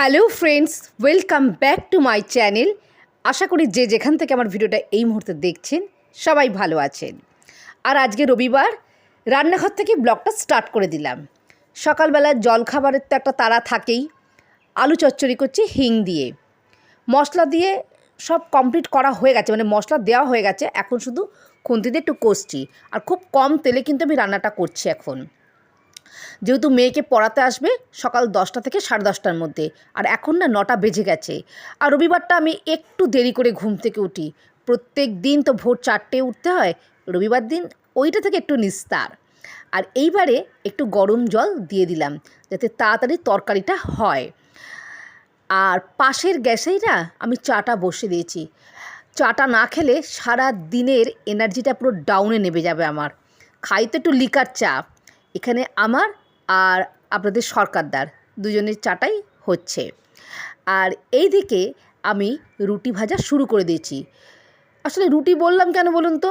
Hello friends, welcome back to my channel. আশা করি যে যেখান থেকে আমার ভিডিওটা এই মুহূর্তে দেখছেন, সবাই ভালো আছেন। আর আজকে রবিবার, রান্নাঘর থেকে ব্লগটা স্টার্ট করে দিলাম। সকালবেলা জলখাবারের তো একটা তারা থাকেই। আলু চচ্চড়ি করছি, হিং দিয়ে। মশলা দিয়ে সব কমপ্লিট করা হয়ে গেছে মানে মশলা দেওয়া হয়ে গেছে, এখন শুধু খুন্তি দিয়ে একটু কষছি। আর খুব কম তেলে কিন্তু আমি রান্নাটা করছি এখন। যেহেতু মেয়েকে পড়াতে আসবে সকাল দশটা থেকে সাড়ে দশটার মধ্যে। আর এখন না নটা বেজে গেছে। আর রবিবারটা আমি একটু দেরি করে ঘুম থেকে উঠি। প্রত্যেক দিন তো ভোর চারটে উঠতে হয়, রবিবার দিন ওইটা থেকে একটু নিস্তার। আর এইবারে একটু গরম জল দিয়ে দিলাম, যাতে তাড়াতাড়ি তরকারিটা হয়। আর পাশের গ্যাসেই না আমি চাটা বসে দিয়েছি। চাটা না খেলে সারা দিনের এনার্জিটা পুরো ডাউনে নেমে যাবে আমার। খাই তো একটু লিকার চা এখানে আমার আর আপনাদের সরকারদার দুজনের চাটাই হচ্ছে। আর এই দিকে আমি রুটি ভাজা শুরু করে দিয়েছি। আসলে রুটি বললাম কেন বলুন তো?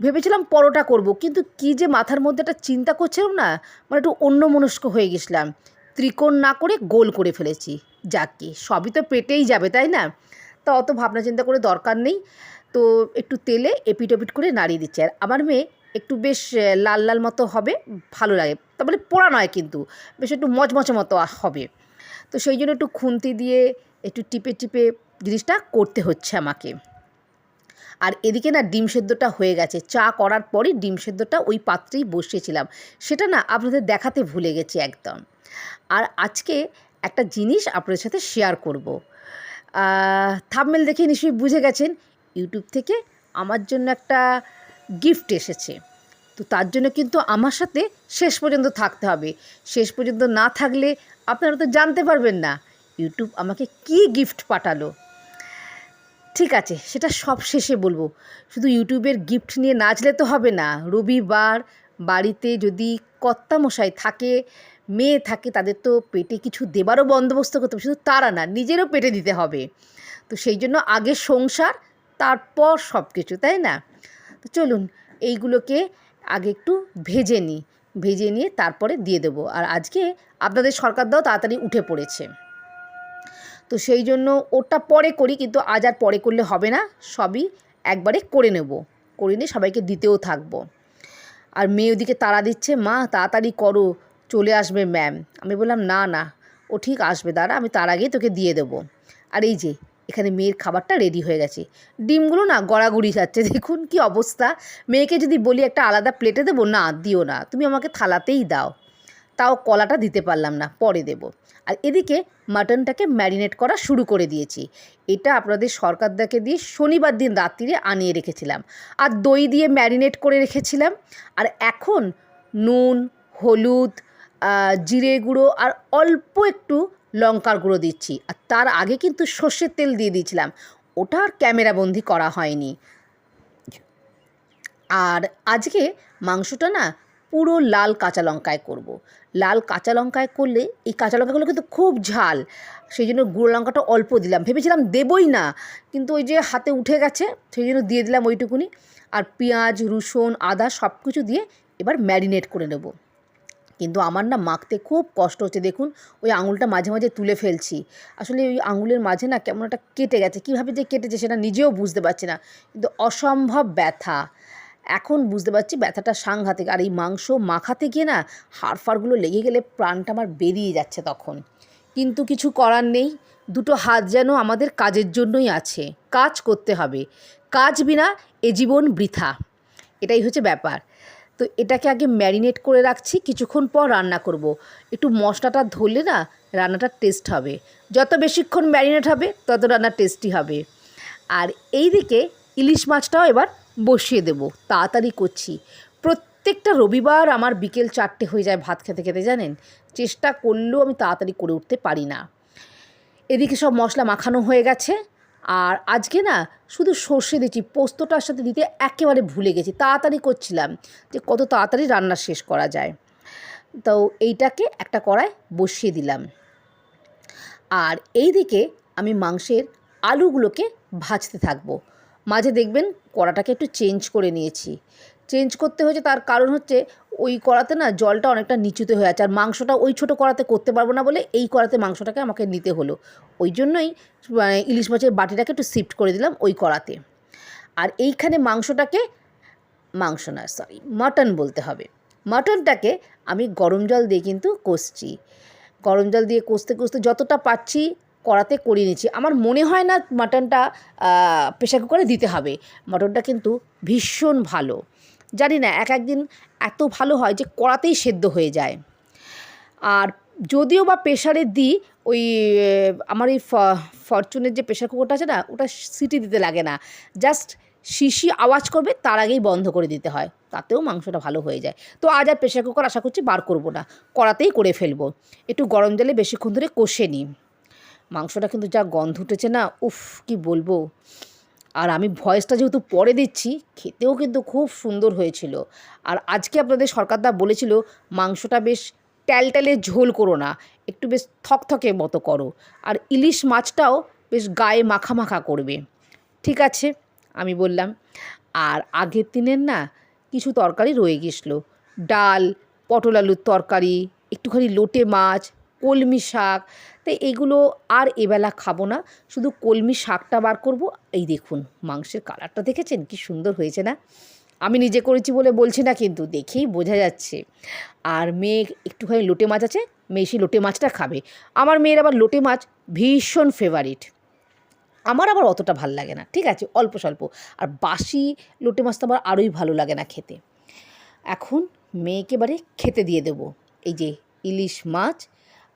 ভেবেছিলাম পরোটা করব, কিন্তু কি যে মাথার মধ্যে একটা চিন্তা করছিলাম না মানে একটু অন্যমনস্ক হয়ে গেছিলাম। ত্রিকোণ না করে গোল করে ফেলেছি। যাকে সবই তো পেটেই যাবে, তাই না? তো অত ভাবনা চিন্তা করে দরকার নেই। তো একটু তেলে এপিট ওপিট করে নাড়িয়ে দিচ্ছে। আর আমার মেয়ে একটু বেশ লাল লাল মতো হবে, ভালো লাগে। তা বলে পোড়া নয় কিন্তু, বেশ একটু মচমচে মতো হবে। তো সেই জন্য একটু খুন্তি দিয়ে একটু টিপে টিপে জিনিসটা করতে হচ্ছে আমাকে। আর এদিকে না ডিম সেদ্ধটা হয়ে গেছে। চা করার পরই ডিম সেদ্ধটা ওই পাত্রেই বসিয়েছিলাম। সেটা না আপনাদের দেখাতে ভুলে গেছি একদম। আর আজকে একটা জিনিস আপনাদের সাথে শেয়ার করব। থামমেল দেখে নিশ্চয়ই বুঝে গেছেন। ইউটিউব থেকে আমার জন্য একটা গিফট এসেছে। তো তার জন্য কিন্তু আমার সাথে শেষ পর্যন্ত থাকতে হবে। শেষ পর্যন্ত না থাকলে আপনারা তো জানতে পারবেন না ইউটিউব আমাকে কি গিফট পাঠালো। ঠিক আছে, সেটা সব শেষে বলব। শুধু ইউটিউবের গিফট নিয়ে নাচলে তো হবে না। রবিবার বাড়িতে যদি কর্তামশাই থাকে, মেয়ে থাকে, তাদের তো পেটে কিছু দেবারও বন্দোবস্ত করতে হবে। শুধু তারা না, নিজেরও পেটে দিতে হবে। তো সেই জন্য আগে সংসার, তারপর সব কিছু তাই না? তো চলুন এইগুলোকে আগে একটু ভেজে নিই। ভেজে নিয়ে তারপরে দিয়ে দেবো। আর আজকে আপনাদের সরকার দাও তাড়াতাড়ি উঠে পড়েছে। তো সেই জন্য ওটা পরে করি, কিন্তু আজ আর পরে করলে হবে না। সবই একবারে করে নেব। করে নিয়ে সবাইকে দিতেও থাকব। আর মেয়ে ওদিকে তাড়া দিচ্ছে, মা, তাড়াতাড়ি করো। চলে আসবে ম্যাম। আমি বললাম, না না, ও ঠিক আসবে। দাঁড়া, আমি তার আগেই তোকে দিয়ে দেবো। আর এই যে এখানে মেয়ের খাবারটা রেডি হয়ে গেছে। ডিমগুলো না গড়াগড়ি যাচ্ছে দেখুন কি অবস্থা। মেয়েকে যদি বলি একটা আলাদা প্লেটে দেবো, না, দিও না, তুমি আমাকে থালাতেই দাও। তাও কলাটা দিতে পারলাম না, পরে দেব। আর এদিকে মাটনটাকে ম্যারিনেট করা শুরু করে দিয়েছি। এটা আপনাদের সরকারদাকে দিয়ে শনিবার দিন রাত্রিরে আনিয়ে রেখেছিলাম। আর দই দিয়ে ম্যারিনেট করে রেখেছিলাম। আর এখন নুন, হলুদ জিরে গুঁড়ো, আর অল্প একটু লঙ্কার গুঁড়ো দিচ্ছি। আর তার আগে কিন্তু সর্ষের তেল দিয়ে দিয়েছিলাম। ওটা আর ক্যামেরাবন্দি করা হয়নি। আর আজকে মাংসটা না পুরো লাল কাঁচা লঙ্কায় করব। লাল কাঁচা লঙ্কায় করলে এই কাঁচা লঙ্কাগুলো কিন্তু খুব ঝাল। সেই জন্য গুঁড়ো লঙ্কাটা অল্প দিলাম। ভেবেছিলাম দেবই না। কিন্তু ওই যে হাতে উঠে গেছে, সেই জন্য দিয়ে দিলাম ওইটুকুনি। আর পেঁয়াজ, রসুন, আদা সব কিছু দিয়ে এবার ম্যারিনেট করে নেব। কিন্তু আমার না মাখতে খুব কষ্ট হচ্ছে। দেখুন, ওই আঙুলটা মাঝে মাঝে তুলে ফেলছি। আসলে ওই আঙুলের মাঝে না কেমন একটা কেটে গেছে। কীভাবে যে কেটেছে সেটা নিজেও বুঝতে পারছি না। কিন্তু অসম্ভব ব্যথা। এখন বুঝতে পারছি ব্যথাটা সাংঘাতিক। আর এই মাংস মাখাতে গিয়ে না হাড়ফাড়গুলো লেগে গেলে প্রাণটা আমার বেরিয়ে যাচ্ছে তখন। কিন্তু কিছু করার নেই। দুটো হাত যেন আমাদের কাজের জন্যই আছে। কাজ করতে হবে। কাজ বিনা এ জীবন বৃথা। এটাই হচ্ছে ব্যাপার। তো এটাকে আগে ম্যারিনেট করে রাখছি, কিছুক্ষণ পর রান্না করব। একটু মশলাটা ধরলে না, রান্নাটা টেস্ট হবে। যত বেশিক্ষণ ম্যারিনেট হবে, তত রান্না টেস্টি হবে। আর এই দিকে ইলিশ মাছটাও এবার বসিয়ে দেব, তাড়াতাড়ি করছি। প্রত্যেকটা রবিবার আমার বিকেল চারটে হয়ে যায় ভাত খেতে খেতে, জানেন? চেষ্টা করলেও আমি তাড়াতাড়ি করে উঠতে পারি না। এদিকে সব মশলা মাখানো হয়ে গেছে। আর আজকে না শুধু সর্ষে দিচ্ছি পোস্তটার সাথে দিতে একেবারে ভুলে গেছি, তাড়াতাড়ি করছিলাম যে কত তাড়াতাড়ি রান্না শেষ করা যায়। তো এইটাকে একটা কড়ায় বসিয়ে দিলাম। আর এই দিকে আমি মাংসের আলুগুলোকে ভাজতে থাকব। মাঝে দেখবেন কড়াটাকে একটু চেঞ্জ করে নিয়েছি। চেঞ্জ করতে হয়েছে তার কারণ হচ্ছে ওই কড়াতে না জলটা অনেকটা নিচুতে হয়ে আছে। আর মাংসটা ওই ছোটো কড়াতে করতে পারব না বলে এই কড়াতে মাংসটাকে আমাকে নিতে হলো। ওই জন্যই মানে ইলিশ মাছের বাটিটাকে একটু শিফট করে দিলাম ওই কড়াতে। আর এইখানে মাংসটাকে, মাংস না সরি মাটন বলতে হবে। মাটনটাকে আমি গরম জল দিয়ে কিন্তু কষছি। গরম জল দিয়ে কষতে কষতে যতটা পাচ্ছি কড়াতে করিয়ে নিচ্ছি। আমার মনে হয় না মাটনটা প্রেশার কুকারে দিতে হবে। মাটনটা কিন্তু ভীষণ ভালো। জানি না, এক একদিন এত ভালো হয় যে কড়াতেই সেদ্ধ হয়ে যায়। আর যদিও বা প্রেশারে দিই, ওই আমার এই ফরচুনের যে প্রেশার কুকারটা আছে না, ওটা সিটি দিতে লাগে না। জাস্ট শিশি আওয়াজ করবে, তার আগেই বন্ধ করে দিতে হয়। তাতেও মাংসটা ভালো হয়ে যায়। তো আজ আর প্রেশার কুকার আশা করছি বার করব না। কড়াতেই করে ফেলব। একটু গরম জলে বেশিক্ষণ ধরে কষে নিই। মাংসটা কিন্তু যা গন্ধ উঠেছে না, উফ, কি বলব। আর আমি ভয়েসটা যেহেতু পরে দিচ্ছি, খেতেও কিন্তু খুব সুন্দর হয়েছিল। আর আজকে আপনাদের সরকারদা বলেছিল, মাংসটা বেশ ট্যালট্যালে ঝোল করো না, একটু বেশ থকথকে মতো করো। আর ইলিশ মাছটাও বেশ গায়ে মাখা মাখা করবে। ঠিক আছে, আমি বললাম। আর আগের দিনের না কিছু তরকারি রয়ে গেছিল। ডাল, পটল আলুর তরকারি, একটুখানি লোটে মাছ কলমি শাক। তো এগুলো আর এবেলা খাব না। শুধু কলমি শাকটা বার করব। এই দেখুন, মাংসের কালারটা দেখেছেন? কি সুন্দর হয়েছে না? আমি নিজে করেছি বলে বলছি না কিন্তু দেখেই বোঝা যাচ্ছে। আর মেয়ে একটুখানি লোটে মাছ আছে, মেয়ে সেই লোটে মাছটা খাবে। আমার মেয়ের আবার লোটে মাছ ভীষণ ফেভারিট আমার আবার অতটা ভালো লাগে না, ঠিক আছে? অল্প স্বল্প। আর বাসি লোটে মাছ তো আবার আরোই ভালো লাগে না খেতে। এখন মেয়েকে বারে খেতে দিয়ে দেব। এই যে ইলিশ মাছ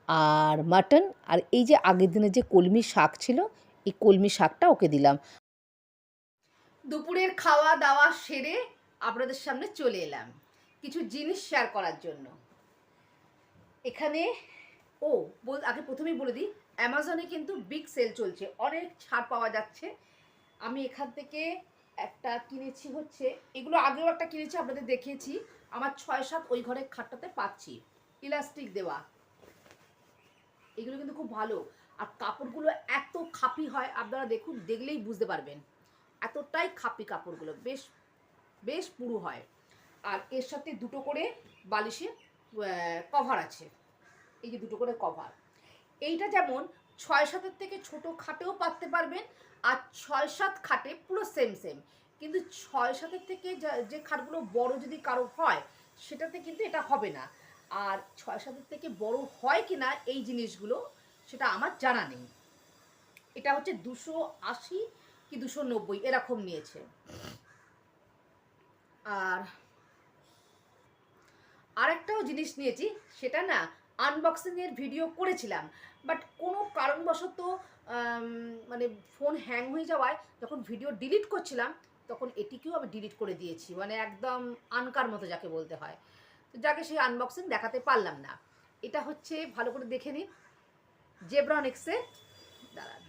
আর মাটন আর এই যে আগের দিনের যে কলমি শাক ছিল, এই কলমি শাকটা ওকে দিলাম। দুপুরের খাওয়া দাওয়া সেরে আপনাদের সামনে চলে এলাম কিছু জিনিস শেয়ার করার জন্য। এখানে, ও, বল আগে প্রথমেই বলে দিই অ্যামাজনে কিন্তু বিগ সেল চলছে, অনেক ছাড় পাওয়া যাচ্ছে। আমি এখান থেকে একটা কিনেছি হচ্ছে, এগুলো আগেও একটা কিনেছি, আপনাদের দেখিয়েছি, আমার ছয় সাত ওই ঘরের খাটটাতে পাচ্ছি। ইলাস্টিক দেওয়া। এগুলো কিন্তু খুব ভালো। আর কাপড়গুলো এত খাপি হয়, আপনারা দেখুন, দেখলেই বুঝতে পারবেন। এতটাই খাপি কাপড়গুলো, বেশ বেশ পুরু হয়। আর এর সাথে দুটো করে বালিশের কভার আছে। এই যে দুটো করে কভার এইটা যেমন ছয় সাতের থেকে ছোট খাটেও পাততে পারবেন, আর ছয় সাত খাটে পুরো সেম সেম কিন্তু ছয় সাতের থেকে যে খাটগুলো বড় যদি কারও হয়, সেটাতে কিন্তু এটা হবে না। আর ছয় সাতের থেকে বড় হয় কি না এই জিনিসগুলো সেটা আমার জানা নেই। এটা হচ্ছে দুশো আশি কি দুশো নব্বই এরকম নিয়েছে। আর আরেকটাও জিনিস নিয়েছি, সেটা না আনবক্সিংয়ের ভিডিও করেছিলাম বাট কোনো কারণবশত মানে ফোন হ্যাং হয়ে যাওয়ায় যখন ভিডিও ডিলিট করছিলাম, তখন এটিকেও আমি ডিলিট করে দিয়েছি মানে একদম আনকার মতো যাকে বলতে হয়। তো যাকে সেই আনবক্সিং দেখাতে পারলাম না। এটা হচ্ছে, ভালো করে দেখে নিন জেব্রনিক্সের দাঁড়ান।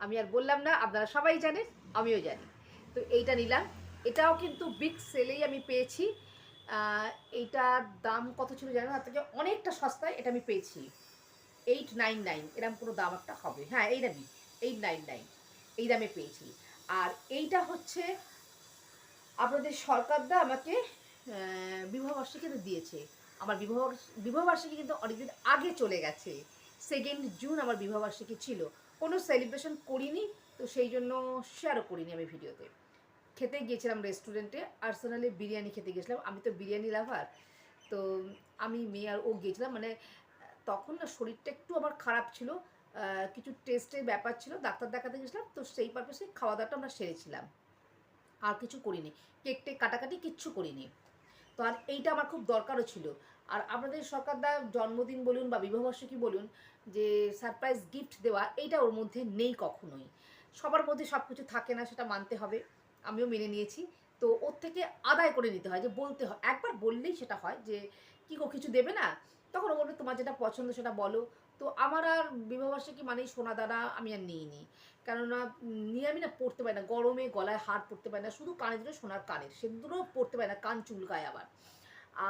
আমি আর বললাম না, আপনারা সবাই জানেন, আমিও জানি। তো এইটা নিলাম। এটাও কিন্তু বিগ সেলেই আমি পেয়েছি। এইটার দাম কত ছিল জানেন তার থেকে অনেকটা সস্তায় এটা আমি পেয়েছি। এইট নাইন নাইন এরকম কোনো দাম একটা হবে। হ্যাঁ এই দামই এইট নাইন নাইন এই দামে পেয়েছি। আর এইটা হচ্ছে আপনাদের সরকারদা আমাকে বিবাহবার্ষিকীতে দিয়েছে। আমার বিবাহ বিবাহবার্ষিকী কিন্তু অনেকদিন আগে চলে গেছে। সেকেন্ড জুন আমার বিবাহবার্ষিকী ছিল। কোনো সেলিব্রেশন করিনি, তো সেই জন্য শেয়ারও করিনি আমি ভিডিওতে। খেতে গিয়েছিলাম রেস্টুরেন্টে আর্সেনালে বিরিয়ানি খেতে গেছিলাম আমি তো বিরিয়ানি লাভার তো আমি মেয়ে আর ও গিয়েছিলাম। মানে তখন না শরীরটা একটু আমার খারাপ ছিল কিছু টেস্টের ব্যাপার ছিল, ডাক্তার দেখাতে গেছিলাম তো সেই পারপাসে খাওয়া দাওয়াটা আমরা সেরেছিলাম আর কিছু করিনি। কেক টেক কাটাকাটি কিচ্ছু করিনি। তো আর এইটা আমার খুব দরকারও ছিল। আর আপনাদের সরকারদা জন্মদিন বলুন বা বিবাহবার্ষিকী বলুন, যে সারপ্রাইজ গিফট দেওয়া, এইটা ওর মধ্যে নেই কখনোই। সবার মধ্যে সব কিছু থাকে না, সেটা মানতে হবে। আমিও মেনে নিয়েছি। তো ওর থেকে আদায় করে নিতে হয়, যে বলতে হয়। একবার বললেই সেটা হয় যে, কি কিছু দেবে না? তখন ও বলবে, তোমার যেটা পছন্দ সেটা বলো। তো আমার আর বিবাহবার্ষিকী মানেই সোনা দানা আমি আর নিইনি। কেননা নিয়ে আমি না পড়তে পারি না। গরমে গলায় হার পড়তে পারি না। শুধু কানে দুটো সোনার কানের। সে দুটো পড়তে পারি না, কান চুলকায় আবার।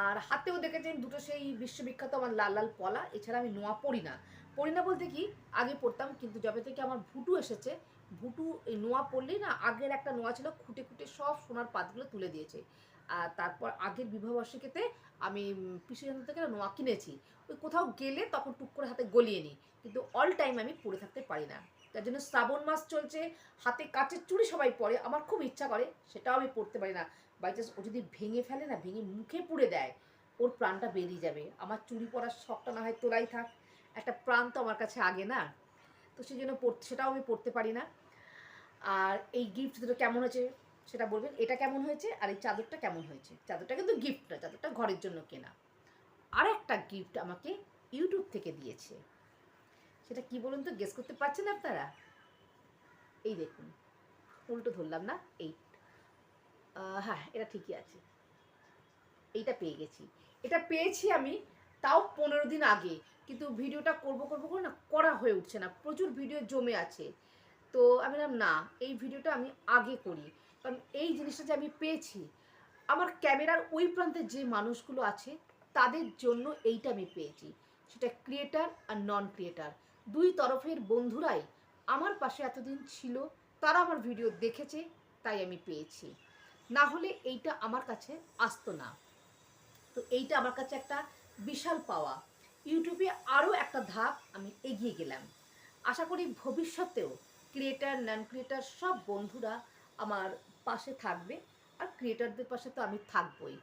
আর হাতেও দেখেছেন দুটো সেই বিশ্ববিখ্যাত আমার লাল লাল পলা। এছাড়া আমি নোয়া পড়ি না। পড়ি না বলতে কি, আগে পড়তাম, কিন্তু যবে থেকে আমার ভুটু এসেছে, ভুটু নোয়া পড়লেই না আগের একটা নোয়া ছিল, খুঁটে খুঁটে সব সোনার পাতগুলো তুলে দিয়েছে। আর তারপর আগের বিবাহবার্ষিকীতে আমি পিসির থেকে নোয়া কিনেছি। ওই কোথাও গেলে তখন টুক করে হাতে গলিয়ে নিই। কিন্তু অল টাইম আমি পরে থাকতে পারি না। তার জন্য শ্রাবণ মাস চলছে, হাতে কাচের চুড়ি সবাই পরে, আমার খুব ইচ্ছা করে, সেটাও আমি পরতে পারি না। বাই চান্স ও যদি ভেঙে ফেলে না, ভেঙে মুখে পুড়ে দেয়, ওর প্রাণটা বেরিয়ে যাবে। আমার চুড়ি পরার শখটা না হয় তোলাই থাক। একটা প্রাণ তো আমার কাছে আগে না। তো সেই জন্য সেটাও আমি পড়তে পারি না। আর এই গিফট দুটো কেমন হয়েছে? সেটা বলবেন, এটা কেমন হয়েছে আর এই চাদরটা কেমন হয়েছে? চাদরটা কিন্তু গিফট না চাদরটা ঘরের জন্য কেনা। আর একটা গিফট আমাকে ইউটিউব থেকে দিয়েছে। সেটা কি বলুন তো গেস করতে পারছেন আপনারা? এই দেখুন, উল্টো ধরলাম না, এই। হ্যাঁ এটা ঠিকই আছে। এইটা পেয়ে গেছি। এটা পেয়েছি আমি তাও পনেরো দিন আগে, কিন্তু ভিডিওটা করব করব করে না, করা হয়ে উঠছে না। প্রচুর ভিডিও জমে আছে। তো আমি না, এই ভিডিওটা আমি আগে করি। কারণ এই জিনিসটা যে আমি পেয়েছি, আমার ক্যামেরার ওই প্রান্তে যে মানুষগুলো আছে, তাদের জন্য এইটা আমি পেয়েছি। সেটা ক্রিয়েটার আর নন ক্রিয়েটার দুই তরফের বন্ধুরাই আমার পাশে এতদিন ছিল, তারা আমার ভিডিও দেখেছে, তাই আমি পেয়েছি। না হলে এইটা আমার কাছে আসতো না। তো এইটা আমার কাছে একটা বিশাল পাওয়া। ইউটিউবে আরও একটা ধাপ আমি এগিয়ে গেলাম। আশা করি ভবিষ্যতেও ক্রিয়েটার নন ক্রিয়েটার সব বন্ধুরা আমার পাশে থাকবে। আর ক্রিয়েটারদের পাশে তো আমি থাকবই।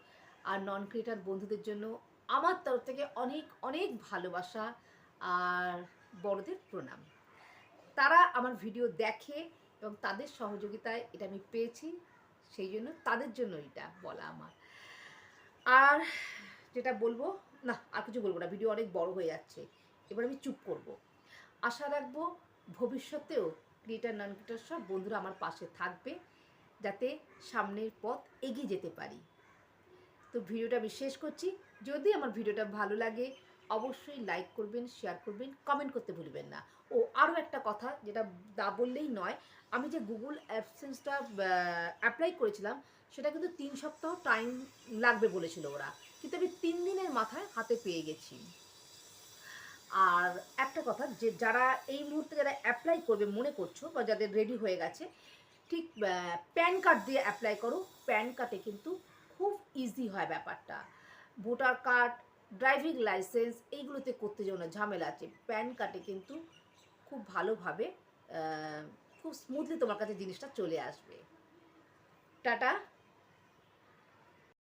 আর নন ক্রিয়েটার বন্ধুদের জন্য আমার তরফ থেকে অনেক অনেক ভালোবাসা আর বড়দের প্রণাম। তারা আমার ভিডিও দেখে এবং তাদের সহযোগিতায় এটা আমি পেয়েছি। সেই জন্য তাদের জন্য এটা বলা আমার। আর যেটা বলব, না, আর কিছু বলব না ভিডিও অনেক বড় হয়ে যাচ্ছে। এবার আমি চুপ করব। আশা রাখব ভবিষ্যতেও ক্রিয়েটার নন ক্রিয়েটার সব বন্ধুরা আমার পাশে থাকবে। যাতে সামনের পথ এগিয়ে যেতে পারি। তো ভিডিওটা আমি শেষ করছি। যদি আমার ভিডিওটা ভালো লাগে, অবশ্যই লাইক করবেন শেয়ার করবেন কমেন্ট করতে ভুলবেন না। ও আরও একটা কথা যেটা না বললেই নয়, আমি যে গুগল অ্যাপসেন্সটা অ্যাপ্লাই করেছিলাম, সেটা কিন্তু তিন সপ্তাহ টাইম লাগবে বলেছিল ওরা। কিন্তু আমি তিন দিনের মাথায় হাতে পেয়ে গেছি। আর একটা কথা যে যারা এই মুহূর্তে যারা অ্যাপ্লাই করবে মনে করছ বা যাদের রেডি হয়ে গেছে ঠিক প্যান কার্ড দিয়ে অ্যাপ্লাই করো। প্যান কার্ডে কিন্তু খুব ইজি হয় ব্যাপারটা। ভোটার কার্ড ড্রাইভিং লাইসেন্স এইগুলোতে করতে যেন ঝামেলা আছে। প্যান কার্ডে কিন্তু খুব ভালোভাবে খুব স্মুথলি তোমার কাছে জিনিসটা চলে আসবে। টাটা।